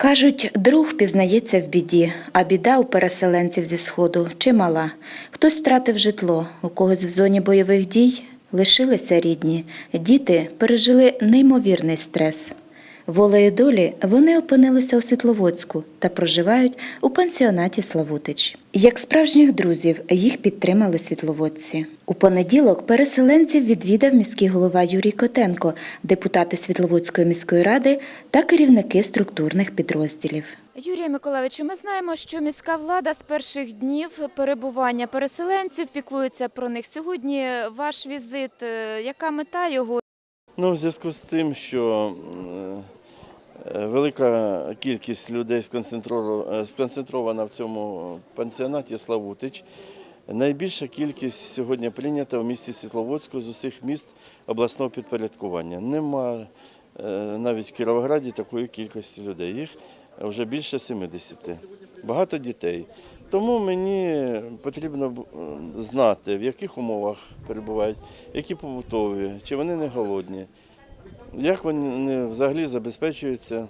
Кажуть, друг пізнається в біді, а біда у переселенців зі сходу чимала. Хтось втратив житло, у когось в зоні бойових дій лишилися рідні. Діти пережили неймовірний стрес. Волею долі вони опинилися у Світловодську та проживають у пансіонаті Славутич. Як справжніх друзів їх підтримали світловодці. У понеділок переселенців відвідав міський голова Юрій Котенко, депутати Світловодської міської ради та керівники структурних підрозділів. Юрія Миколаївичу, ми знаємо, що міська влада з перших днів перебування переселенців піклується про них. Сьогодні ваш візит, е, яка мета його? Ну, в зв'язку з тим, що велика кількість людей е, сконцентрована в цьому пансіонаті Славутич, найбільша кількість сьогодні прийнята в місті Світловодську з усіх міст обласного підпорядкування. Нема е, навіть в Кіровограді такої кількості людей. Їх вже більше 70. Багато дітей. Тому мені потрібно е, знати, в яких умовах перебувають, які побутові, чи вони не голодні, як вони взагалі забезпечуються.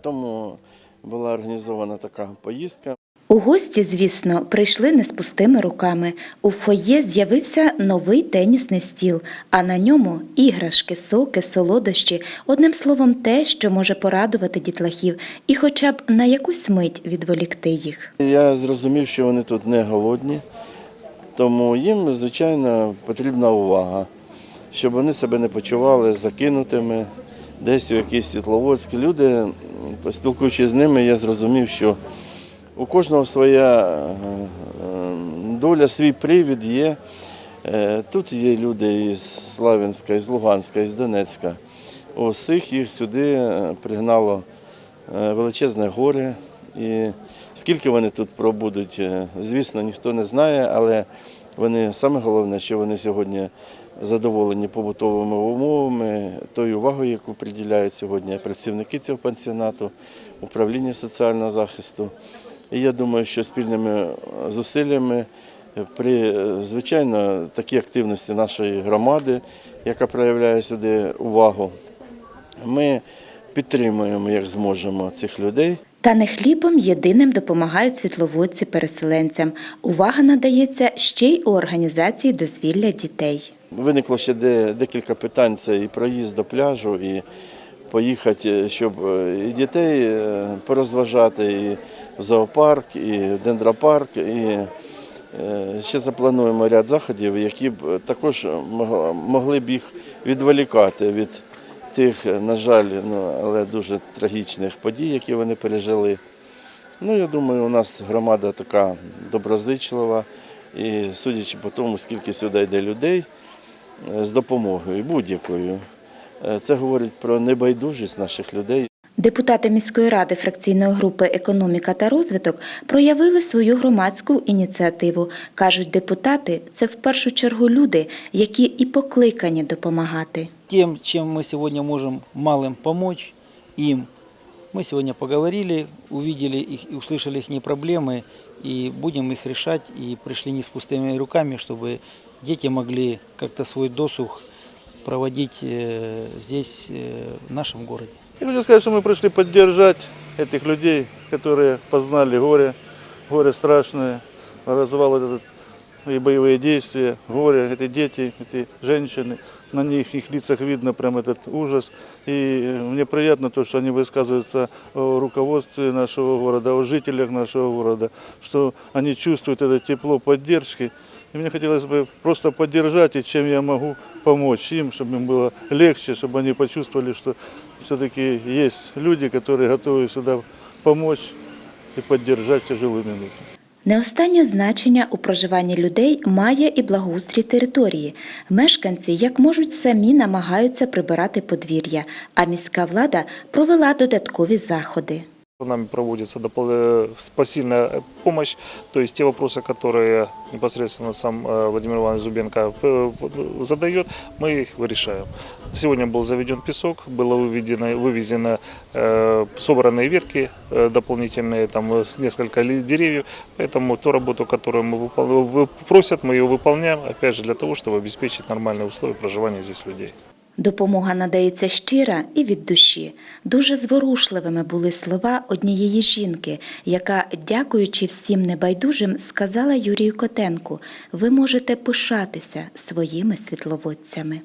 Тому була організована така поїздка. У гості, звісно, прийшли не з пустими руками. У фоє з'явився новий тенісний стіл, а на ньому іграшки, соки, солодощі, одним словом, те, що може порадувати дітлахів і хоча б на якусь мить відволікти їх. Я зрозумів, що вони тут не голодні, тому їм, звичайно, потрібна увага, щоб вони себе не почували закинутими десь у якісь світловодські люди. Спілкуючись з ними, я зрозумів, що у кожного своя е, е, доля, свій привід є. Е, Тут є люди із Славянська, із Луганська, із Донецька. Усіх їх сюди пригнало величезне горе. І скільки вони тут пробудуть, звісно, ніхто не знає, але вони саме головне, що вони сьогодні задоволені побутовими умовами, тою увагою, яку приділяють сьогодні працівники цього пансіонату, управління соціального захисту. І я думаю, що спільними зусиллями при звичайно такій активності нашої громади, яка проявляє сюди увагу, ми підтримуємо, як зможемо, цих людей. Та не хлібом єдиним допомагають світловодці переселенцям. Увага надається ще й у організації дозвілля дітей. Виникло ще де- декілька питань: це і проїзд до пляжу, і поїхати, щоб е, і дітей е, порозважати, і в зоопарк, і в дендропарк. І е, ще заплануємо ряд заходів, які б також могли б їх відволікати від тих, на жаль, ну, але дуже трагічних подій, які вони пережили. Ну, я думаю, у нас громада така доброзичлива, і судячи по тому, скільки сюди йде людей е, з допомогою будь-якою, е, це говорить про небайдужість наших людей. Депутати міської ради фракційної групи Економіка та розвиток проявили свою громадську ініціативу. Кажуть, депутати це в першу чергу люди, які і покликані допомагати. тем, чем мы сегодня можем малым помочь им. Мы сегодня поговорили, увидели их услышали их проблемы, и будем их решать, и пришли не с пустыми руками, чтобы дети могли как-то свой досуг проводить э, здесь, э, в нашем городе. Я хочу сказать, что мы пришли поддержать этих людей, которые познали горе, горе страшное, развал этот и боевые действия, горе, эти дети, эти женщины, на них, их лицах видно прям этот ужас. И мне приятно то, что они высказываются о руководстве нашего города, о жителях нашего города, что они чувствуют это тепло поддержки. И мне хотелось бы просто поддержать, и чем я могу помочь им, чтобы им было легче, чтобы они почувствовали, что все-таки есть люди, которые готовы сюда помочь и поддержать в тяжелую минуту. Не останнє значення у проживанні людей має і благоустрій території. Мешканці, як можуть, самі намагаються прибирати подвір'я, а міська влада провела додаткові заходи. Нами проводится э, посильная помощь, то есть те вопросы, которые непосредственно сам э, Владимир Иванович Зубенко э, задает, мы их решаем. Сегодня был заведен песок, было выведено, вывезено э, собранные ветки дополнительные, там несколько деревьев, поэтому ту работу, которую мы выпол- вы- просят, мы ее выполняем, опять же, для того, чтобы обеспечить нормальные условия проживания здесь людей. Допомога надається щира і від душі. Дуже зворушливими були слова однієї жінки, яка, дякуючи всім небайдужим, сказала Юрію Котенку: ви можете пишатися своїми світловодцями.